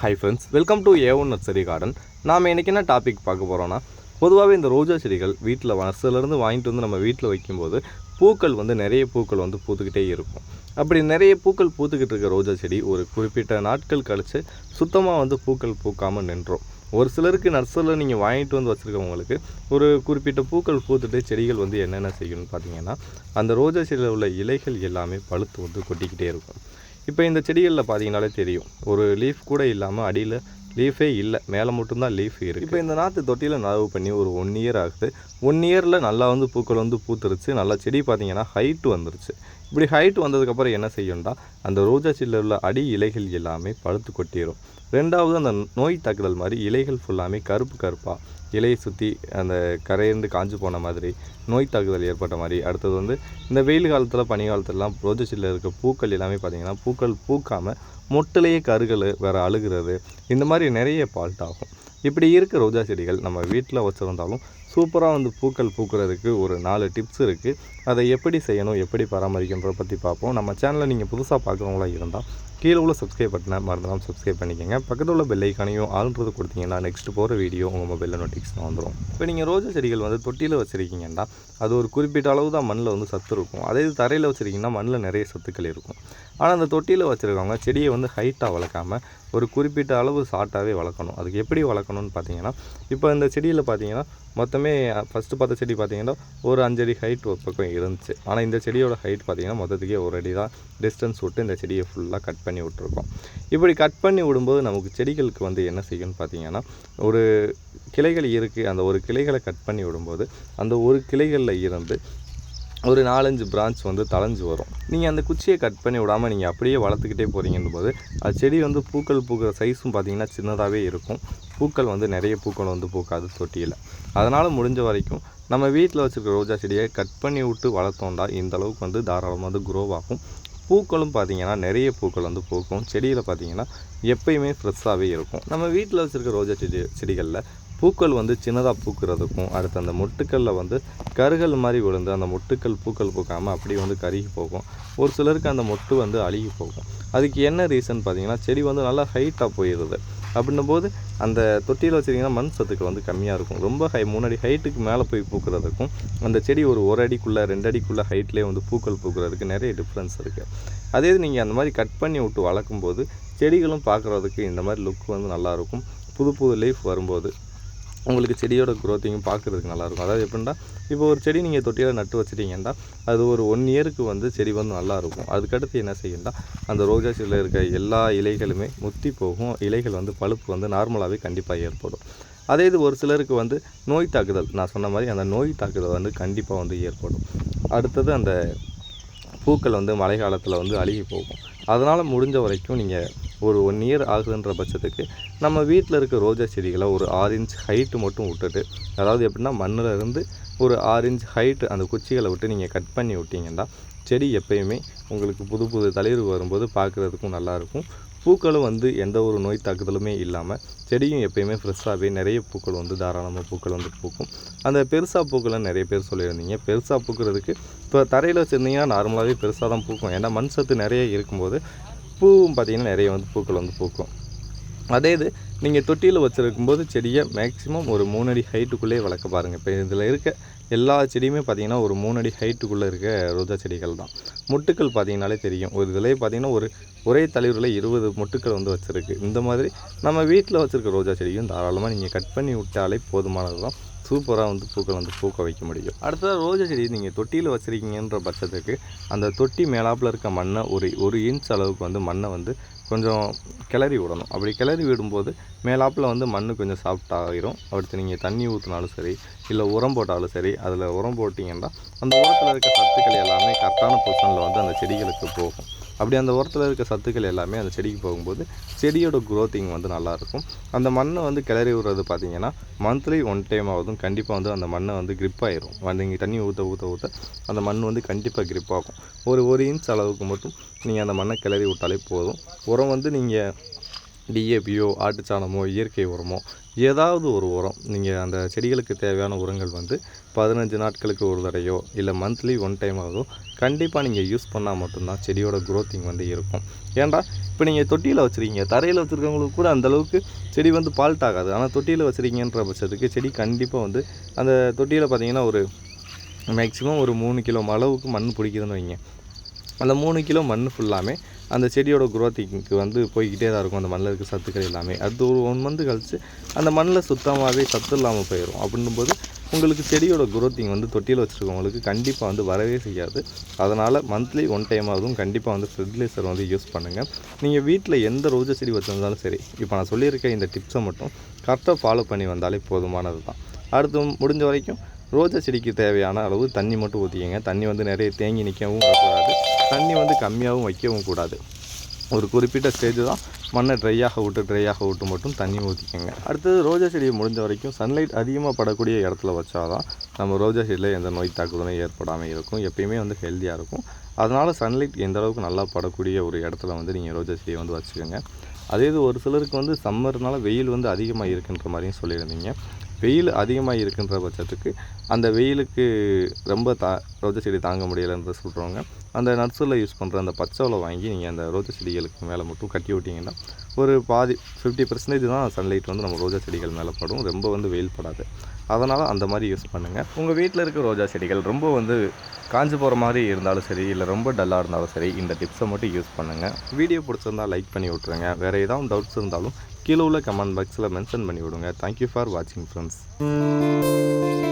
Hi friends welcome to A one nursery garden நாம் இன்றைக்கி என்ன டாபிக் பார்க்க போகிறோன்னா பொதுவாகவே இந்த ரோஜா செடிகள் வீட்டில் நர்சரிலேருந்து வாங்கிட்டு வந்து நம்ம வீட்டில் வைக்கும்போது பூக்கள் வந்து நிறைய பூக்கள் வந்து பூத்துக்கிட்டே இருக்கும். அப்படி நிறைய பூக்கள் பூத்துக்கிட்டு இருக்க ரோஜா செடி ஒரு குறிப்பிட்ட நாட்கள் கழித்து சுத்தமாக வந்து பூக்கள் பூக்காமல் நின்றோம். ஒரு சிலருக்கு நர்சரியில் நீங்கள் வாங்கிட்டு வந்து வச்சுருக்கவங்களுக்கு ஒரு குறிப்பிட்ட பூக்கள் பூத்துட்டு செடிகள் வந்து என்னென்ன செய்யணும்னு பார்த்தீங்கன்னா அந்த ரோஜா செடியில் உள்ள இலைகள் எல்லாமே பழுத்து வந்து கொட்டிக்கிட்டே இருக்கும். இப்போ இந்த செடிகளில் பார்த்தீங்கனாலே தெரியும். ஒரு லீஃப் கூட இல்லாமல் அடியில் லீஃபே இல்லை. மேலே மட்டும்தான் லீஃப் இருக்குது இப்போ இந்த நாற்று தொட்டியில் நடவு பண்ணி ஒரு ஒன் இயர் ஆகுது. ஒன் இயரில் நல்லா வந்து பூக்கள் வந்து பூத்துருச்சு. நல்லா செடி பார்த்தீங்கன்னா ஹைட்டு வந்துருச்சு. இப்படி ஹைட் வந்ததுக்கப்புறம் என்ன செய்யும்டா? அந்த ரோஜா செடியில் உள்ள அடி இலைகள் எல்லாமே பழுத்து கொட்டிடும் ரெண்டாவது அந்த நோய் தாக்குதல் மாதிரி இலைகள் ஃபுல்லாமே கருப்பு கருப்பாக இலையை சுற்றி அந்த கரையிருந்து காஞ்சு போன மாதிரி நோய் தாக்குதல் ஏற்பட்ட மாதிரி. அடுத்தது வந்து இந்த வெயில் காலத்தில் பனி காலத்துலலாம் ரோஜா செடியில் இருக்க பூக்கள் எல்லாமே பார்த்திங்கன்னா பூக்கள் பூக்காமல் மொட்டிலேயே கருகள் வேறு அழுகிறது. இந்த மாதிரி நிறைய ஃபால்ட் ஆகும். இப்படி இருக்க ரோஜா செடிகள் நம்ம வீட்டில் வச்சுருந்தாலும் சூப்பராக வந்து பூக்கள் பூக்கிறதுக்கு ஒரு நாலு டிப்ஸ் இருக்குது அதை எப்படி செய்யணும் எப்படி பராமரிக்கன்றதை பற்றி பார்ப்போம். நம்ம சேனலை நீங்கள் புதுசாக பார்க்குறவங்களா இருந்தால் கீழே உள்ள சப்ஸ்கிரைப் பட்டனை மறந்துடாமல் சப்ஸ்கிரைப் பண்ணிக்கோங்க. பக்கத்தில் உள்ள பெல் ஐக்கானையும் ஆல்ன்றது கொடுத்தீங்கன்னா நெக்ஸ்ட் போகிற வீடியோ உங்கள் மொபைலில் நோட்டிஃபிகேஷன் வந்துடும் இப்போ நீங்கள் ரோஜா செடிகள் வந்து தொட்டியில் வச்சுருக்கீங்கன்னா அது ஒரு குறிப்பிட்ட அளவு தான் மண்ணில் வந்து சத்து இருக்கும். அதே இது தரையில் வச்சுருக்கீங்கன்னா மண்ணில் நிறைய சத்துக்கள் இருக்கும். ஆனால் அந்த தொட்டியில் வச்சுருக்கவங்க செடியை வந்து ஹைட்டாக வளர்க்காம ஒரு குறிப்பிட்ட அளவு ஷார்ட்டாகவே வளர்க்கணும். அதுக்கு எப்படி வளர்க்கணும்னு பார்த்தீங்கன்னா இப்போ இந்த செடியில் பார்த்தீங்கன்னா மொத்தமே ஃபஸ்ட்டு பார்த்த செடி பார்த்தீங்கன்னா ஒரு அஞ்சடி ஹைட் ஒரு பக்கம் இருந்துச்சு. ஆனால் இந்த செடியோட ஹைட் பார்த்தீங்கன்னா மொத்தத்துக்கே ஒரு அடி தான் டிஸ்டன்ஸ் விட்டு இந்த செடியை ஃபுல்லாக கட் பண்ணி விட்ருக்கோம் இப்படி கட் பண்ணி விடும்போது நமக்கு செடிகளுக்கு வந்து என்ன செய்யும்னு பார்த்தீங்கன்னா ஒரு கிளைகள் இருக்குது அந்த ஒரு கிளைகளை கட் பண்ணி விடும்போது அந்த ஒரு கிளைகளில் இருந்து ஒரு நாலஞ்சு பிரான்ச் வந்து தளைஞ்சு வரும். நீங்கள் அந்த குச்சியை கட் பண்ணி விடாமல் நீங்கள் அப்படியே வளர்த்துக்கிட்டே போகிறீங்கன்னு போது அது செடி வந்து பூக்கள் பூக்கிற சைஸும் பார்த்திங்கன்னா சின்னதாகவே இருக்கும். பூக்கள் வந்து நிறைய பூக்கள் வந்து பூக்காது தொட்டியில். அதனால் முடிஞ்ச வரைக்கும் நம்ம வீட்டில் வச்சுருக்க ரோஜா செடியை கட் பண்ணி விட்டு வளர்த்தோண்டா இந்த அளவுக்கு வந்து தாராளமாக வந்து குரோவாகும் ஆகும். பூக்களும் பார்த்திங்கன்னா நிறைய பூக்கள் வந்து பூக்கும். செடியில் பார்த்திங்கன்னா எப்பயுமே ஃப்ரெஷ்ஷாகவே இருக்கும். நம்ம வீட்டில் வச்சுருக்க ரோஜா செடி செடிகளில் பூக்கள் வந்து சின்னதாக பூக்கிறதுக்கும் அடுத்து அந்த மொட்டுக்களில் வந்து கருகள் மாதிரி விழுந்து அந்த மொட்டுக்கள் பூக்கள் பூக்காமல் அப்படியே வந்து கருகி போகும். ஒரு சிலருக்கு அந்த மொட்டு வந்து அழுகி போகும். அதுக்கு என்ன ரீசன் பார்த்திங்கன்னா செடி வந்து நல்லா ஹைட்டாக போயிடுது அப்படின்னும் போது அந்த தொட்டியில் வச்சுருந்தீங்கன்னா மண் சத்துக்கள் வந்து கம்மியாக இருக்கும். ரொம்ப ஹை மூணு அடி ஹைட்டுக்கு மேலே போய் பூக்கிறதுக்கும் அந்த செடி ஒரு ஒரு அடிக்குள்ளே ரெண்டு அடிக்குள்ளே ஹைட்லேயே வந்து பூக்கள் பூக்கிறதுக்கு நிறைய டிஃப்ரென்ஸ் இருக்குது அதே இது நீங்கள் அந்த மாதிரி கட் பண்ணி விட்டு வளர்க்கும்போது செடிகளும் பார்க்குறதுக்கு இந்த மாதிரி லுக் வந்து நல்லாயிருக்கும் புது புது லீஃப் வரும்போது. உங்களுக்கு செடியோட க்ரோத்திங்கும் பார்க்குறதுக்கு நல்லாயிருக்கும். அதாவது எப்படின்னா இப்போ ஒரு செடி நீங்கள் தொட்டியில் நட்டு வச்சிட்டிங்கன்னா அது ஒரு ஒன் இயருக்கு வந்து செடி வந்து நல்லாயிருக்கும். அதுக்கடுத்து என்ன செய்யணும்னா அந்த ரோஜா செடியில் இருக்க எல்லா இலைகளுமே முத்தி போகும். இலைகள் வந்து பழுப்பு வந்து நார்மலாகவே கண்டிப்பாக ஏற்படும். அதே இது ஒரு சிலருக்கு வந்து நோய் தாக்குதல் நான் சொன்ன மாதிரி அந்த நோய் தாக்குதல் வந்து கண்டிப்பாக வந்து ஏற்படும். அடுத்தது அந்த பூக்கள் வந்து மழை காலத்தில் வந்து அழுகி போகும். அதனால் முடிஞ்ச வரைக்கும் நீங்கள் ஒரு ஒன் இயர் ஆகுதுன்ற பட்சத்துக்கு நம்ம வீட்டில் இருக்க ரோஜா செடிகளை ஒரு ஆறு இன்ச் ஹைட்டு மட்டும் விட்டுட்டு அதாவது எப்படின்னா மண்ணில் இருந்து ஒரு ஆறு இன்ச் ஹைட்டு அந்த குச்சிகளை விட்டு நீங்கள் கட் பண்ணி விட்டிங்கன்னா செடி எப்பயுமே உங்களுக்கு புது புது தளிர் வரும்போது பார்க்குறதுக்கும் நல்லாயிருக்கும் பூக்களும் வந்து எந்த ஒரு நோய் தாக்குதலுமே இல்லாமல் செடியும் எப்பயுமே ஃப்ரெஷ்ஷாகவே நிறைய பூக்கள் வந்து தாராளமாக பூக்கள் வந்து பூக்கும். அந்த பெருசாக பூக்களை நிறைய பேர் சொல்லியிருந்தீங்க. பெருசாக பூக்கிறதுக்கு இப்போ தரையில் வச்சுருந்தீங்கன்னா நார்மலாகவே பெருசாக தான் பூக்கும். ஏன்னா மண் சத்து நிறைய இருக்கும்போது பூவும் பார்த்திங்கன்னா நிறைய வந்து பூக்கள் வந்து பூக்கும். அதே இது நீங்கள் தொட்டியில் வச்சுருக்கும்போது செடியை மேக்ஸிமம் ஒரு மூணு அடி ஹைட்டுக்குள்ளேயே வளர்க்க பாருங்கள் இப்போ இதில் இருக்க எல்லா செடியுமே பார்த்திங்கன்னா ஒரு மூணு அடி ஹைட்டுக்குள்ளே இருக்க ரோஜா செடிகள் தான். முட்டுக்கள் பார்த்திங்கனாலே தெரியும். ஒரு இதில் பார்த்திங்கன்னா ஒரு ஒரே தலைவரில் இருபது முட்டுக்கள் வந்து வச்சுருக்கு. இந்த மாதிரி நம்ம வீட்டில் வச்சுருக்க ரோஜா செடியும் தாராளமாக நீங்கள் கட் பண்ணி விட்டாலே போதுமானது தான் சூப்பராக வந்து பூக்கள் வந்து பூக்க வைக்க முடியும். அடுத்தது ரோஜா செடி நீங்கள் தொட்டியில் வச்சுருக்கீங்கன்ற பட்சத்துக்கு அந்த தொட்டி மேலாப்பில் இருக்க மண்ணை ஒரு ஒரு இன்ச் அளவுக்கு வந்து மண்ணை வந்து கொஞ்சம் கிளறி விடணும். அப்படி கிளறி விடும்போது மேலாப்பில் வந்து மண் கொஞ்சம் சாஃப்டாகிடும் அடுத்து நீங்கள் தண்ணி ஊற்றினாலும் சரி இல்லை உரம் போட்டாலும் சரி அதில் உரம் போட்டிங்கன்னா அந்த உரத்தில் இருக்க சத்துக்கள் எல்லாமே கரெக்டான பொசிஷனில் வந்து அந்த செடிகளுக்கு போகும். அப்படி அந்த உரத்தில் இருக்க சத்துக்கள் எல்லாமே அந்த செடிக்கு போகும்போது செடியோட க்ரோத்திங் வந்து நல்லாயிருக்கும். அந்த மண்ணை வந்து கிளறி விடுறது பார்த்தீங்கன்னா மந்த்லி ஒன் டைம் ஆகுதும் கண்டிப்பாக வந்து அந்த மண்ணை வந்து கிரிப் ஆயிரும். வந்து நீங்கள் தண்ணி ஊற்ற ஊற்ற ஊற்ற அந்த மண் வந்து கண்டிப்பாக கிரிப் ஆகும். ஒரு ஒரு இன்ச் அளவுக்கு மட்டும் நீங்கள் அந்த மண்ணை கிளறி விட்டாலே போதும். உரம் வந்து நீங்கள் டிஏபியோ ஆட்டுச்சாணமோ இயற்கை உரமோ ஏதாவது ஒரு உரம் நீங்கள் அந்த செடிகளுக்கு தேவையான உரங்கள் வந்து பதினஞ்சு நாட்களுக்கு ஒரு தடையோ இல்லை மந்த்லி ஒன் டைம் ஆகுதோ கண்டிப்பாக நீங்கள் யூஸ் பண்ணால் மட்டும்தான் செடியோட க்ரோத்திங் வந்து இருக்கும். ஏன்டா? இப்போ நீங்கள் தொட்டியில் வச்சுருக்கீங்க. தரையில் வச்சுருக்கவங்களுக்கு கூட அந்தளவுக்கு செடி வந்து பால்ட் ஆகாது. ஆனால் தொட்டியில் வச்சுருக்கீங்கன்ற பட்சத்துக்கு செடி கண்டிப்பாக வந்து அந்த தொட்டியில் பார்த்தீங்கன்னா ஒரு மேக்ஸிமம் ஒரு மூணு கிலோ அளவுக்கு மண் பிடிக்குதுன்னு வைங்க. அந்த மூணு கிலோ மண் ஃபுல்லாமே அந்த செடியோட குரோத்திங்க்கு வந்து போய்கிட்டே தான் இருக்கும். அந்த மண்ணில் இருக்க சத்துக்கள் எல்லாமே. அது ஒரு ஒன் மந்த் கழித்து அந்த மண்ணில் சுத்தமாகவே சத்து இல்லாமல் போயிடும் அப்படின்னும்போது உங்களுக்கு செடியோட குரோத்திங் வந்து தொட்டியில் வச்சுருக்கவங்களுக்கு கண்டிப்பாக வந்து வரவே செய்யாது. அதனால் மந்த்லி ஒன் டைம் ஆகுதும் கண்டிப்பாக வந்து ஃபெர்டிலைசர் வந்து யூஸ் பண்ணுங்கள் நீங்கள் வீட்டில் எந்த ரோஜா செடி வச்சுருந்தாலும் சரி இப்போ நான் சொல்லியிருக்க இந்த டிப்ஸை மட்டும் கரெக்டாக ஃபாலோ பண்ணி வந்தாலே போதுமானது தான். அடுத்து முடிஞ்ச வரைக்கும் ரோஜா செடிக்கு தேவையான அளவு தண்ணி மட்டும் ஊற்றிக்கங்க தண்ணி வந்து நிறைய தேங்கி நிற்கவும் கூடாது தண்ணி வந்து கம்மியாகவும் வைக்கவும் கூடாது. ஒரு குறிப்பிட்ட ஸ்டேஜ் தான் மண்ணை ட்ரையாக விட்டு ட்ரையாக விட்டு மட்டும் தண்ணி ஊற்றிக்கோங்க அடுத்தது ரோஜா செடியை முடிஞ்ச வரைக்கும் சன்லைட் அதிகமாக படக்கூடிய இடத்துல வச்சாதான் நம்ம ரோஜா செடியில் எந்த நோய் தாக்குதலும் ஏற்படாமல் இருக்கும். எப்பயுமே வந்து ஹெல்த்தியாக இருக்கும். அதனால் சன்லைட் எந்த அளவுக்கு நல்லா படக்கூடிய ஒரு இடத்துல வந்து நீங்கள் ரோஜா செடியை வந்து வச்சுக்கோங்க. அதே இது ஒரு சிலருக்கு வந்து சம்மர்னால வெயில் வந்து அதிகமாக இருக்குன்ற மாதிரியும் சொல்லியிருந்தீங்க. வெயில் அதிகமாக இருக்கின்ற பட்சத்துக்கு அந்த வெயிலுக்கு ரொம்ப தா ரோஜா செடி தாங்க முடியலைன்ற சொல்கிறவங்க அந்த நட்ஸில் யூஸ் பண்ணுற அந்த பச்சைவலை வாங்கி நீங்கள் அந்த ரோஜா செடிகளுக்கு மேலே மட்டும் கட்டி விட்டிங்கன்னா ஒரு பாதி ஃபிஃப்டி பர்சன்டேஜ் தான் சன்லைட் வந்து நம்ம ரோஜா செடிகள் மேலே படும். ரொம்ப வந்து வெயில் படாது. அதனால் அந்த மாதிரி யூஸ் பண்ணுங்கள் உங்கள் வீட்டில் இருக்க ரோஜா செடிகள் ரொம்ப வந்து காஞ்சு போகிற மாதிரி இருந்தாலும் சரி இல்லை ரொம்ப டல்லாக இருந்தாலும் சரி இந்த டிப்ஸை மட்டும் யூஸ் பண்ணுங்கள் வீடியோ பிடிச்சிருந்தா லைக் பண்ணி விட்ருங்க வேறு ஏதாவது டவுட்ஸ் இருந்தாலும் கீழே உள்ள கமெண்ட் பாக்ஸில் மென்ஷன் பண்ணி விடுங்க தேங்க்யூ ஃபார் வாட்சிங் ஃப்ரெண்ட்ஸ்